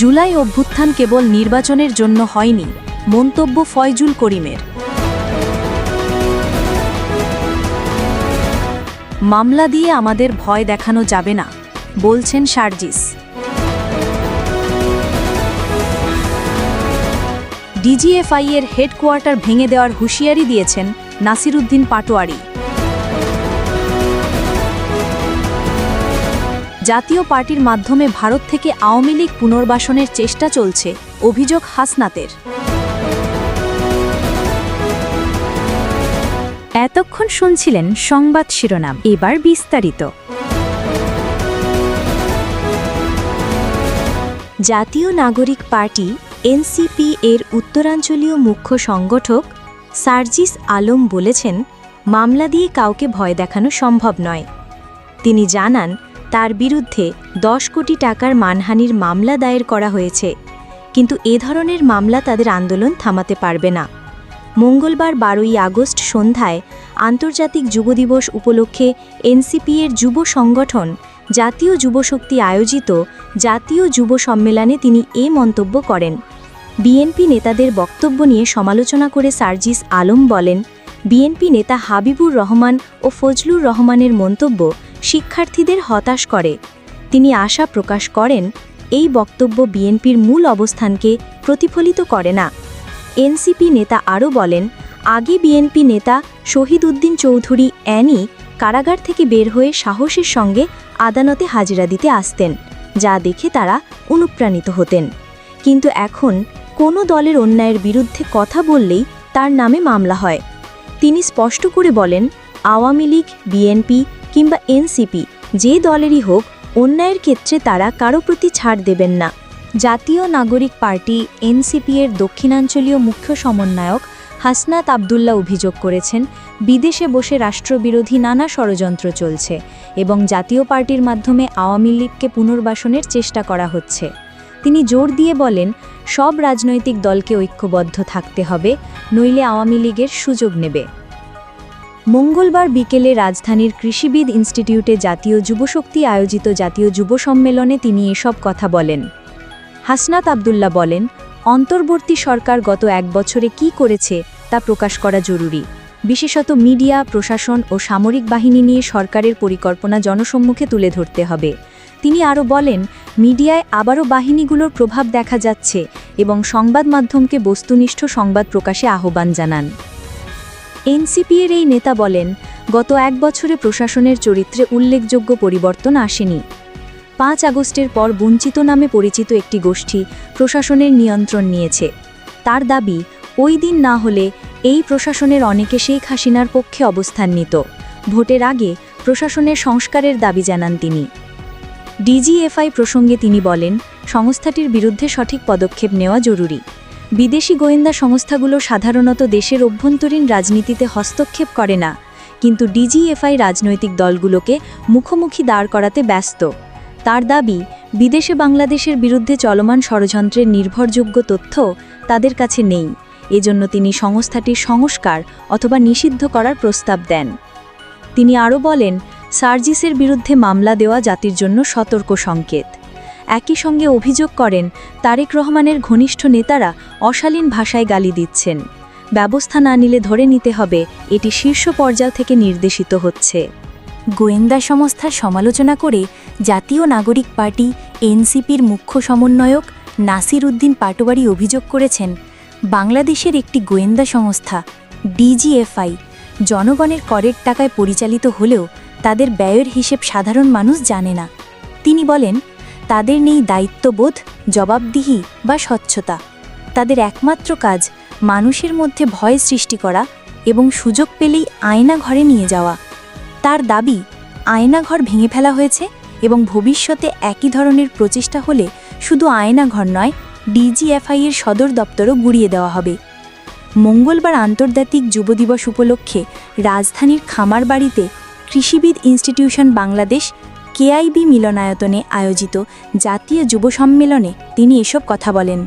জুলাই অভ্যুত্থান কেবল নির্বাচনের জন্য হয়নি, মন্তব্য ফয়জুল করিমের। মামলা দিয়ে আমাদের ভয় দেখানো যাবে না, বলছেন সার্জিস। ডিজিএফআই এর হেডকোয়ার্টার ভেঙে দেওয়ার হুঁশিয়ারি দিয়েছেন নাসিরুদ্দিন পাটোয়ারি। জাতীয় পার্টির মাধ্যমে ভারত থেকে আওয়ামী লীগ পুনর্বাসনের চেষ্টা চলছে, অভিযোগ হাসনাতের। এতক্ষণ শুনছিলেন সংবাদ শিরোনাম, এবার বিস্তারিত। জাতীয় নাগরিক পার্টি, এনসিপি এর উত্তরাঞ্চলীয় মুখ্য সংগঠক সার্জিস আলম বলেছেন, মামলা দিয়ে কাউকে ভয় দেখানো সম্ভব নয়। তিনি জানান তার বিরুদ্ধে দশ কোটি টাকার মানহানির মামলা দায়ের করা হয়েছে। কিন্তু এ ধরনের মামলা তাদের আন্দোলন থামাতে পারবে না। মঙ্গলবার বারোই আগস্ট সন্ধ্যায় আন্তর্জাতিক যুব দিবস উপলক্ষে এনসিপি এর যুব সংগঠন, জাতীয় যুবশক্তি আয়োজিত জাতীয় যুব সম্মেলনে তিনি এ মন্তব্য করেন। বিএনপি নেতাদের বক্তব্য নিয়ে সমালোচনা করে সার্জিস আলম বলেন, বিএনপি নেতা হাবিবুর রহমান ও ফজলুর রহমানের মন্তব্য শিক্ষার্থীদের হতাশ করে। তিনি আশা প্রকাশ করেন, এই বক্তব্য বিএনপির মূল অবস্থানকে প্রতিফলিত করে না। এনসিপি নেতা আরও বলেন, আগে বিএনপি নেতা শহীদ উদ্দিন চৌধুরী অ্যানি কারাগার থেকে বের হয়ে সাহসের সঙ্গে আদালতে হাজিরা দিতে আসতেন, যা দেখে তারা অনুপ্রাণিত হতেন। কিন্তু এখন কোনো দলের অন্যায়ের বিরুদ্ধে কথা বললেই তার নামে মামলা হয়। তিনি স্পষ্ট করে বলেন, আওয়ামী লীগ, বিএনপি কিংবা এনসিপি, যে দলেরই হোক, অন্যায়ের ক্ষেত্রে তারা কারও প্রতি ছাড় দেবেন না। জাতীয় নাগরিক পার্টি এনসিপি এর দক্ষিণাঞ্চলীয় মুখ্য সমন্বয়ক হাসনাত আবদুল্লাহ অভিযোগ করেছেন, বিদেশে বসে রাষ্ট্রবিরোধী নানা ষড়যন্ত্র চলছে এবং জাতীয় পার্টির মাধ্যমে আওয়ামী লীগকে পুনর্বাসনের চেষ্টা করা হচ্ছে। তিনি জোর দিয়ে বলেন, সব রাজনৈতিক দলকে ঐক্যবদ্ধ থাকতে হবে, নইলে আওয়ামী লীগের সুযোগ নেবে। মঙ্গলবার বিকেলে রাজধানীর কৃষিবিদ ইনস্টিটিউটে জাতীয় যুবশক্তি আয়োজিত জাতীয় যুব সম্মেলনে তিনি এসব কথা বলেন। হাসনাত আবদুল্লা বলেন, অন্তর্বর্তী সরকার গত এক বছরে কি করেছে তা প্রকাশ করা জরুরি। বিশেষত মিডিয়া, প্রশাসন ও সামরিক বাহিনী নিয়ে সরকারের পরিকল্পনা জনসম্মুখে তুলে ধরতে হবে। তিনি আরও বলেন, মিডিয়ায় আবারও বাহিনীগুলোর প্রভাব দেখা যাচ্ছে এবং সংবাদ মাধ্যমকে বস্তুনিষ্ঠ সংবাদ প্রকাশে আহ্বান জানান। এনসিপি এর এই নেতা বলেন, গত এক বছরে প্রশাসনের চরিত্রে উল্লেখযোগ্য পরিবর্তন আসেনি। পাঁচ আগস্টের পর বঞ্চিত নামে পরিচিত একটি গোষ্ঠী প্রশাসনের নিয়ন্ত্রণ নিয়েছে। তার দাবি, ওই দিন না হলে এই প্রশাসনের অনেকে শেখ হাসিনার পক্ষে অবস্থান নিত ভোটের আগে প্রশাসনের সংস্কারের দাবি জানান তিনি। ডিজিএফআই প্রসঙ্গে তিনি বলেন, সংস্থাটির বিরুদ্ধে সঠিক পদক্ষেপ নেওয়া জরুরি। বিদেশি গোয়েন্দা সংস্থাগুলো সাধারণত দেশের অভ্যন্তরীণ রাজনীতিতে হস্তক্ষেপ করে না, কিন্তু ডিজিএফআই রাজনৈতিক দলগুলোকে মুখোমুখি দাঁড় করাতে ব্যস্ত। তার দাবি, বিদেশে বাংলাদেশের বিরুদ্ধে চলমান ষড়যন্ত্রের নির্ভরযোগ্য তথ্য তাদের কাছে নেই, এজন্য তিনি সংস্থাটির সংস্কার অথবা নিষিদ্ধ করার প্রস্তাব দেন। তিনি আরও বলেন, সার্জিসের বিরুদ্ধে মামলা দেওয়া জাতির জন্য সতর্ক সংকেত। একই সঙ্গে অভিযোগ করেন, তারেক রহমানের ঘনিষ্ঠ নেতারা অশালীন ভাষায় গালি দিচ্ছেন। ব্যবস্থা না নিলে ধরে নিতে হবে, এটি শীর্ষ পর্যায় থেকে নির্দেশিত হচ্ছে। গোয়েন্দা সংস্থার সমালোচনা করে জাতীয় নাগরিক পার্টি, এনসিপির মুখ্য সমন্বয়ক নাসির উদ্দিন পাটোয়ারি অভিযোগ করেছেন, বাংলাদেশের একটি গোয়েন্দা সংস্থা, ডিজিএফআই, জনগণের করের টাকায় পরিচালিত হলেও তাদের ব্যয়ের হিসেব সাধারণ মানুষ জানে না। তিনি বলেন তাদের নেই দায়িত্ববোধ, জবাবদিহি বা স্বচ্ছতা। তাদের একমাত্র কাজ মানুষের মধ্যে ভয় সৃষ্টি করা এবং সুযোগ পেলেই আয়না ঘরে নিয়ে যাওয়া। তার দাবি আয়নাঘর ভেঙে ফেলা হয়েছে এবং ভবিষ্যতে একই ধরনের প্রচেষ্টা হলে শুধু আয়নাঘর নয়, ডিজিএফআই এর সদর দপ্তরও গুড়িয়ে দেওয়া হবে। মঙ্গলবার আন্তর্জাতিক যুব দিবস উপলক্ষে রাজধানীর খামারবাড়িতে কৃষিবিদ ইনস্টিটিউশন বাংলাদেশ কেআইবি মিলনায়তনে আয়োজিত জাতীয় যুব সম্মেলনে তিনি এসব কথা বলেন।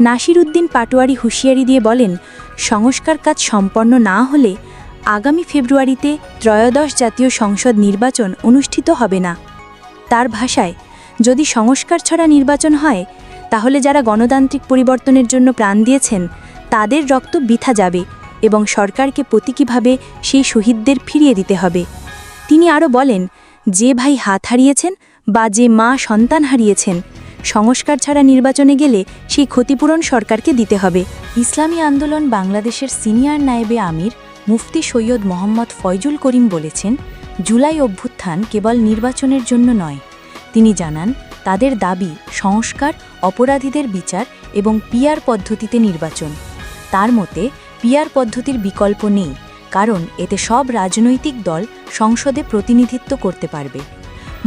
নাসির উদ্দিন পাটোয়ারি হুঁশিয়ারি দিয়ে বলেন, সংস্কার কাজ সম্পন্ন না হলে আগামী ফেব্রুয়ারিতে ত্রয়োদশ জাতীয় সংসদ নির্বাচন অনুষ্ঠিত হবে না। তার ভাষায়, যদি সংস্কার ছড়া নির্বাচন হয়, তাহলে যারা গণতান্ত্রিক পরিবর্তনের জন্য প্রাণ দিয়েছেন, তাদের রক্ত বৃথা যাবে এবং সরকারকে প্রতীকীভাবে সেই শহীদদের ফিরিয়ে দিতে হবে। তিনি আরও বলেন যে ভাই হাত হারিয়েছেন বা যে মা সন্তান হারিয়েছেন, সংস্কার ছাড়া নির্বাচনে গেলে সেই ক্ষতিপূরণ সরকারকে দিতে হবে। ইসলামী আন্দোলন বাংলাদেশের সিনিয়র নায়েবে আমির মুফতি সৈয়দ মোহাম্মদ ফয়জুল করিম বলেছেন, জুলাই অভ্যুত্থান কেবল নির্বাচনের জন্য নয়। তিনি জানান, তাদের দাবি সংস্কার, অপরাধীদের বিচার এবং পিয়ার পদ্ধতিতে নির্বাচন। তার মতে পিয়ার পদ্ধতির বিকল্প নেই। কারণ এতে সব রাজনৈতিক দল সংসদে প্রতিনিধিত্ব করতে পারবে।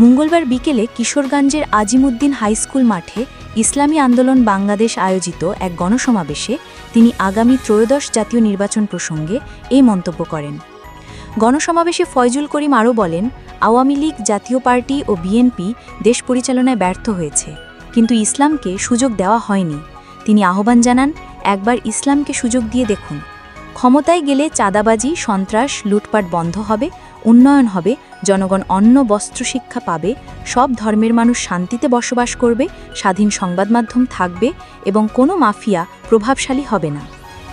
মঙ্গলবার বিকেলে কিশোরগঞ্জের আজিমুদ্দিন হাইস্কুল মাঠে ইসলামী আন্দোলন বাংলাদেশ আয়োজিত এক গণসমাবেশে তিনি আগামী ত্রয়োদশ জাতীয় নির্বাচন প্রসঙ্গে এই মন্তব্য করেন। গণসমাবেশে ফয়জুল করিম আরও বলেন, আওয়ামী লীগ, জাতীয় পার্টি ও বিএনপি দেশ পরিচালনায় ব্যর্থ হয়েছে, কিন্তু ইসলামকে সুযোগ দেওয়া হয়নি। তিনি আহ্বান জানান, একবার ইসলামকে সুযোগ দিয়ে দেখুন। ক্ষমতায় গেলে চাঁদাবাজি, সন্ত্রাস, লুটপাট বন্ধ হবে, উন্নয়ন হবে, জনগণ অন্ন, বস্ত্র, শিক্ষা পাবে, সব ধর্মের মানুষ শান্তিতে বসবাস করবে, স্বাধীন সংবাদ মাধ্যম থাকবে এবং কোনো মাফিয়া প্রভাবশালী হবে না।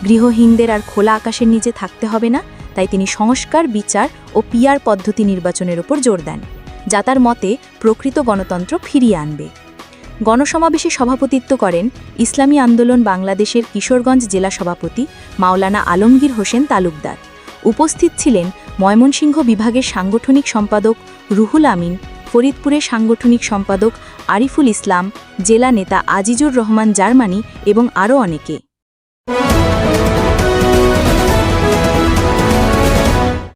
গৃহহীনদের আর খোলা আকাশের নিচে থাকতে হবে না, তাই তিনি সংস্কার, বিচার ও পিয়ার পদ্ধতি নির্বাচনের ওপর জোর দেন, যা তার মতে প্রকৃত গণতন্ত্র ফিরিয়ে আনবে। গণসমাবেশে সভাপতিত্ব করেন ইসলামী আন্দোলন বাংলাদেশের কিশোরগঞ্জ জেলা সভাপতি মাওলানা আলমগীর হোসেন তালুকদার। উপস্থিত ছিলেন ময়মনসিংহ বিভাগের সাংগঠনিক সম্পাদক রুহুল আমিন ফরিদপুরের সাংগঠনিক সম্পাদক আরিফুল ইসলাম, জেলা নেতা আজিজুর রহমান জার্মানি এবং আরও অনেকে।